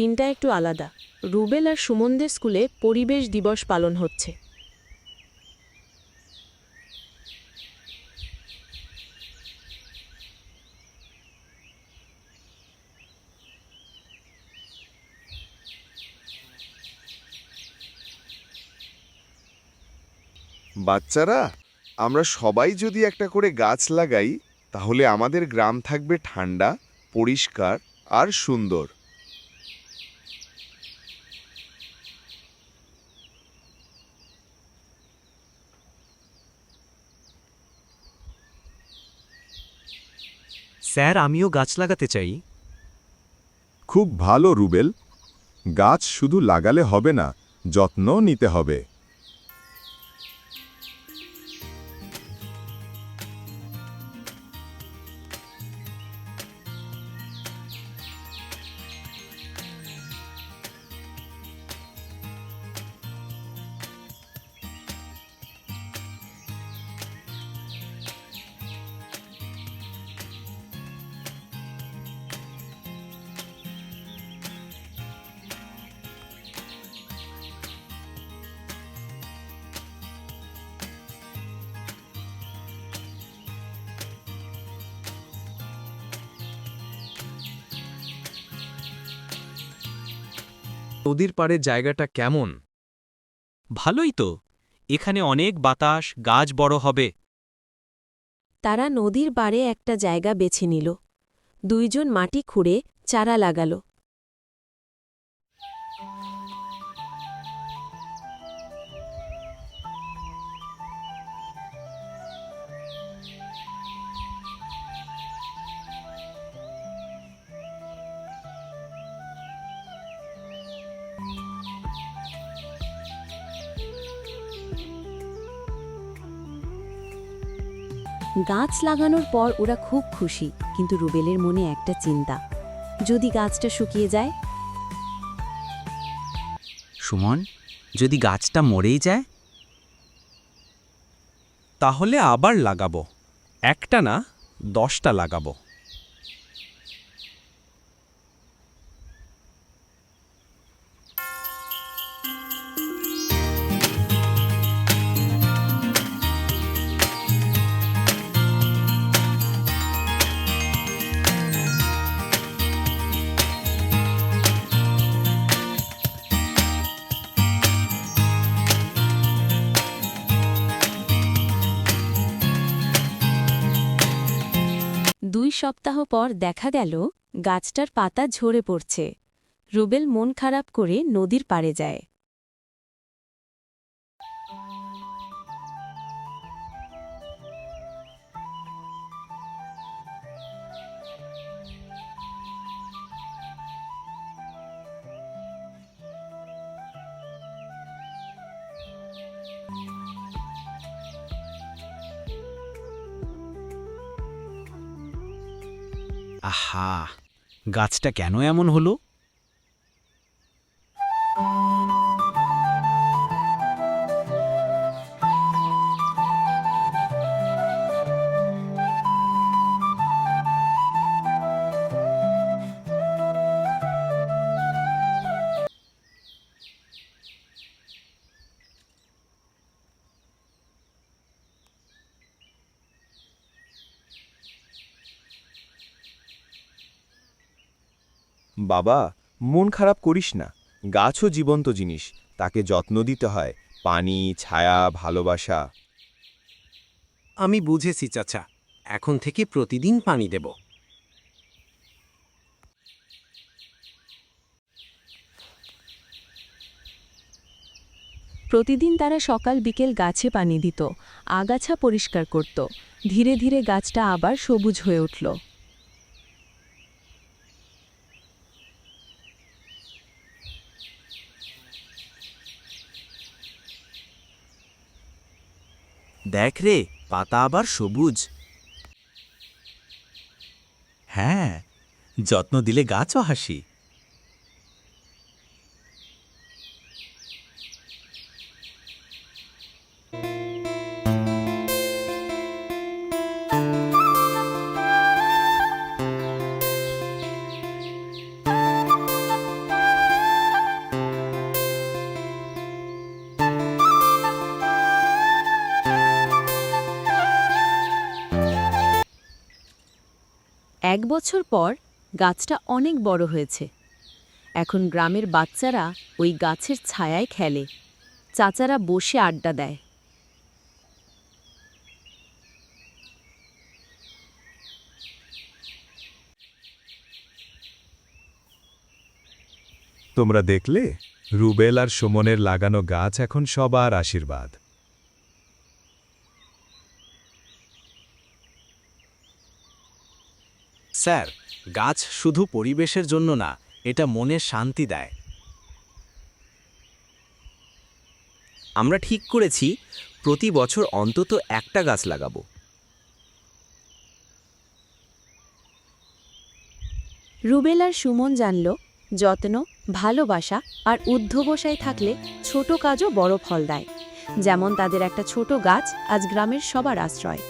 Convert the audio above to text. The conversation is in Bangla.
দিনটা একটু আলাদা। রুবেল আর সুমনদের স্কুলে পরিবেশ দিবস পালন হচ্ছে। বাচ্চারা, আমরা সবাই যদি একটা করে গাছ লাগাই, তাহলে আমাদের গ্রাম থাকবে ঠান্ডা, পরিষ্কার আর সুন্দর। স্যার, আমিও গাছ লাগাতে চাই। খুব ভালো, রুবেল। গাছ শুধু লাগালে হবে না যত্ন নিতে হবে। নদীর পাড়ের জায়গাটা কেমন? ভালোই তো। এখানে অনেক বাতাস গাছ বড় হবে। তারা নদীর পাড়ে একটা জায়গা বেছে নিল। দুইজন মাটি খুঁড়ে চারা লাগালো। গাছ লাগানোর পর ওরা খুব খুশি, কিন্তু রুবেলের মনে একটা চিন্তা। যদি গাছটা শুকিয়ে যায়? সুমন, যদি গাছটা মরেই যায়? তাহলে আবার লাগাবো। একটা না, দশটা লাগাবো। দুই সপ্তাহ পর দেখা গেল, গাছটার পাতা ঝরে পড়ছে। রুবেল মন খারাপ করে নদীর পাড়ে যায়। আহা গাছটা কেন এমন হলো? বাবা মন খারাপ করিস না। গাছও জীবন্ত জিনিস। তাকে যত্ন দিতে হয়। পানি ছায়া ভালোবাসা। আমি বুঝেছি চাচা। এখন থেকে প্রতিদিন পানি দেব। প্রতিদিন তারা সকাল বিকেল গাছে পানি দিত। আগাছা পরিষ্কার করত। ধীরে ধীরে গাছটা আবার সবুজ হয়ে উঠল। দেখ রে পাতা আবার সবুজ। হ্যাঁ যত্ন দিলে গাছও হাসি। এক বছর পর গাছটা অনেক বড় হয়েছে। এখন গ্রামের বাচ্চারা ওই গাছের ছায়ায় খেলে। চাচারা বসে আড্ডা দেয়। তোমরা দেখলে, রুবেল আর সুমনের লাগানো গাছ এখন সবার আশীর্বাদ। স্যার, গাছ শুধু পরিবেশের জন্য না, এটা মনে শান্তি দেয়। আমরা ঠিক করেছি, প্রতি বছর অন্তত একটা গাছ লাগাবো। রুবেল আর সুমন জানল, যত্ন, ভালোবাসা আর উদ্ধবসায় থাকলে ছোট কাজও বড় ফল দেয়। যেমন তাদের একটা ছোট গাছ আজ গ্রামের সবার আশ্রয়।